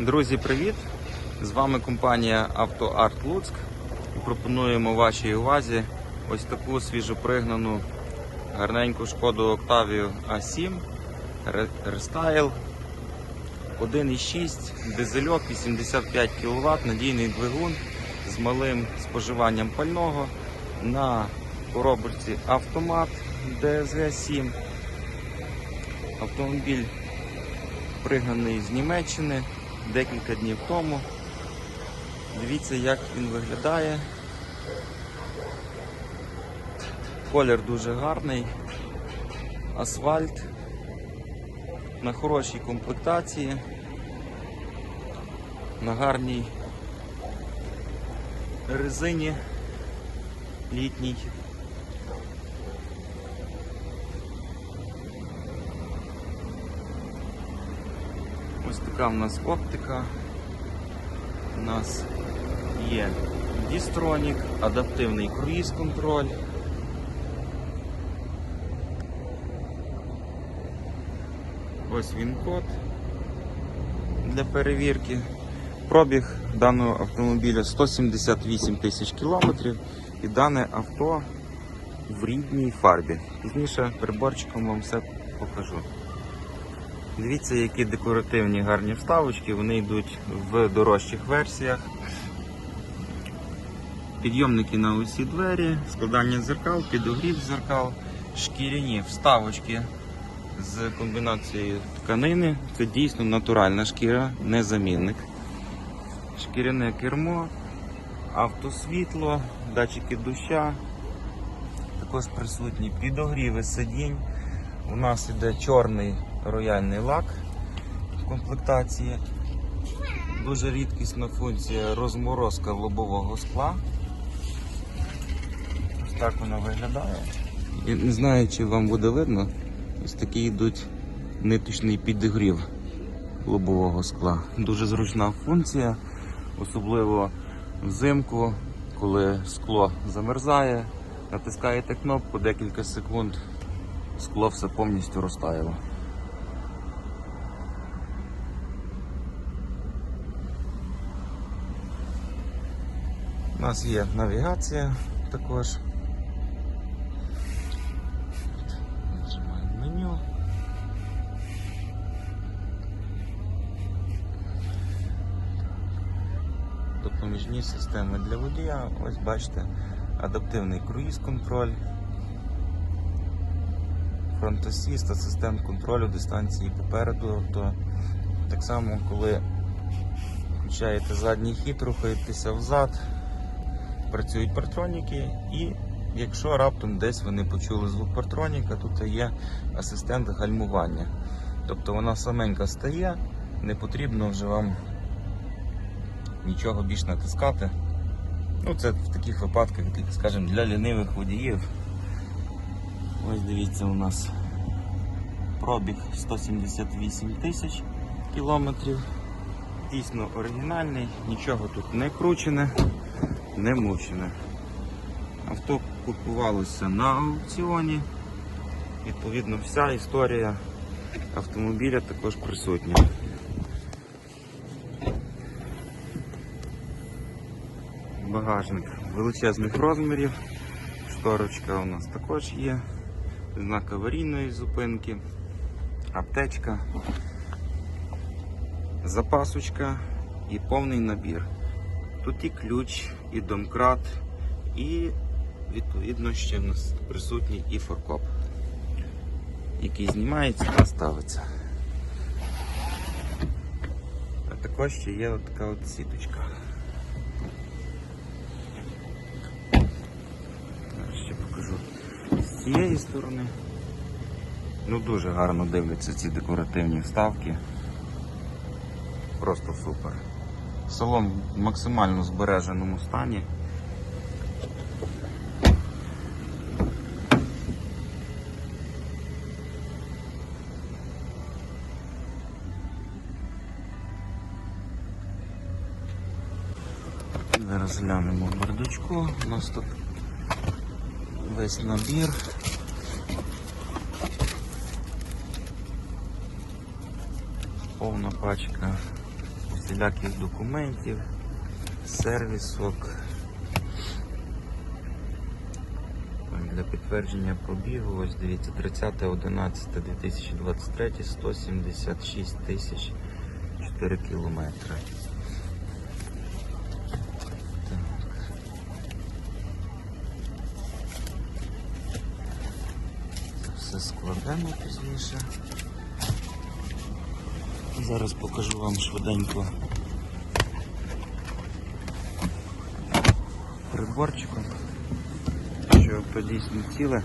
Друзі, привіт! З вами компанія «Автоарт Луцьк. Пропонуємо вашій увазі ось таку свіжопригнану гарненьку шкоду Octavia A7 Ре- Restyle 1,6 дизельок 85 кВт, надійний двигун з малим споживанням пального на коробочці автомат DSG-7. Автомобіль пригнаний з Німеччини декілька днів тому. Дивіться, як він виглядає. Колір дуже гарний. Асфальт на хорошій комплектації, на гарній резині літній. Ось така в нас оптика. У нас є дістронік, адаптивний круїз-контроль. Ось він код для перевірки. Пробіг даного автомобіля 178 тисяч кілометрів і дане авто в рідній фарбі. Пізніше приборчиком вам все покажу. Дивіться, які декоративні гарні вставочки, вони йдуть в дорожчих версіях. Підйомники на усі двері, складання дзеркал, підогрів дзеркал, шкіряні вставочки з комбінацією тканини. Це дійсно натуральна шкіра, не замінник. Шкіряне кермо, автосвітло, датчики доща, також присутні підогріви сидінь. У нас іде чорний рояльний лак в комплектації. Дуже рідкісна функція розморозка лобового скла. Ось так воно виглядає. І не знаю, чи вам буде видно, ось такі йдуть ниточний підігрів лобового скла. Дуже зручна функція, особливо взимку, коли скло замерзає, натискаєте кнопку декілька секунд, скло все повністю розтаяло. У нас є навігація також. Нажимаємо меню. Допоміжні системи для водія. Ось бачите, адаптивний круїз-контроль, фронтосіст, асистент контролю дистанції попереду авто. Так само, коли включаєте задній хід, рухаєтеся взад, працюють партроніки і якщо раптом десь ви не почули звук партроніка, тут є асистент гальмування. Тобто вона саменька стає, не потрібно вже вам нічого більш натискати. Ну, це в таких випадках, скажімо, для лінивих водіїв. Ось дивіться, у нас пробіг 178 тисяч кілометрів. Дійсно оригінальний, нічого тут не кручене, не мучене. Авто купувалося на аукціоні. Відповідно, вся історія автомобіля також присутня. Багажник величезних розмірів. Шторочка у нас також є. Знак аварійної зупинки, аптечка, запасочка і повний набір. Тут і ключ, і домкрат, і відповідно ще в нас присутній і форкоп, який знімається та ставиться. А також ще є от така от сіточка. Ще покажу з цієї сторони. Ну дуже гарно дивляться ці декоративні вставки. Просто супер. Салон в максимально збереженому стані. Зараз глянемо бардачку. У нас тут весь набір. повна пачка всіляких документів, сервісок. Для підтвердження пробігу, ось дивіться, 30.11.2023, 176 тисяч 4 кілометри. Все складемо пізніше. Зараз покажу вам швиденько. Приборчиком, що авто дійсно ціле.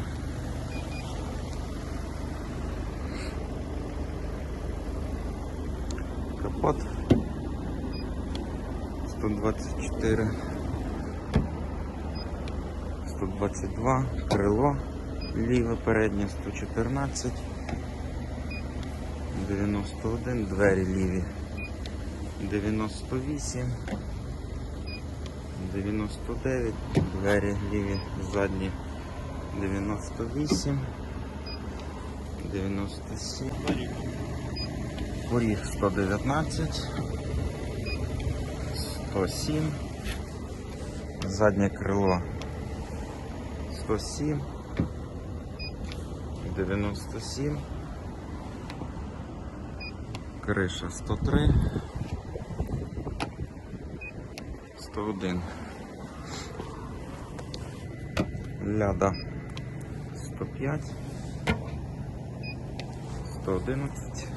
Капот. 124 122 крило. Ліве переднє 114 91, двері ліві. 98, 99, двері ліві задні. 98, 97, поріг 119, 107, заднє крило 107, 97. Криша 103, 101, ляда 105, 111,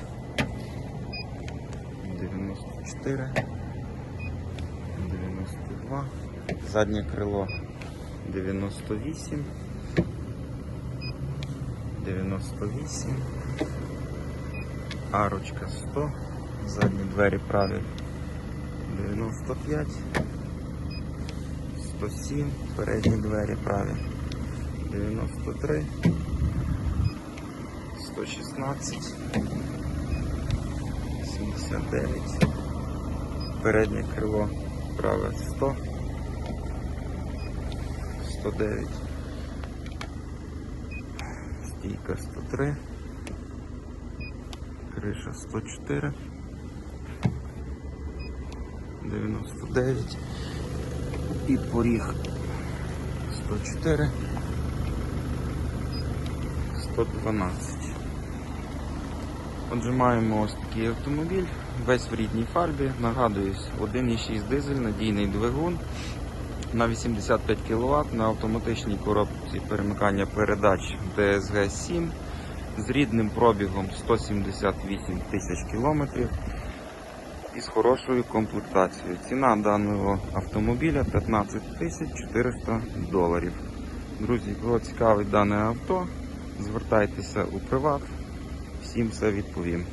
94, 92, заднє крило 98, 98. Арочка 100, задні двері праві 95, 107, передні двері праві 93, 116, 79, переднє крило праве 100, 109, стійка 103. Криша 104, 99 і поріг 104, 112. Отже, маємо ось такий автомобіль, весь в рідній фарбі. Нагадуюсь, 1,6 дизель, надійний двигун на 85 кВт на автоматичній коробці перемикання передач DSG 7 з рідним пробігом 178 тисяч кілометрів і з хорошою комплектацією. Ціна даного автомобіля 15 тисяч 400 доларів. Друзі, кого цікавить дане авто, звертайтеся у приват, всім все відповім.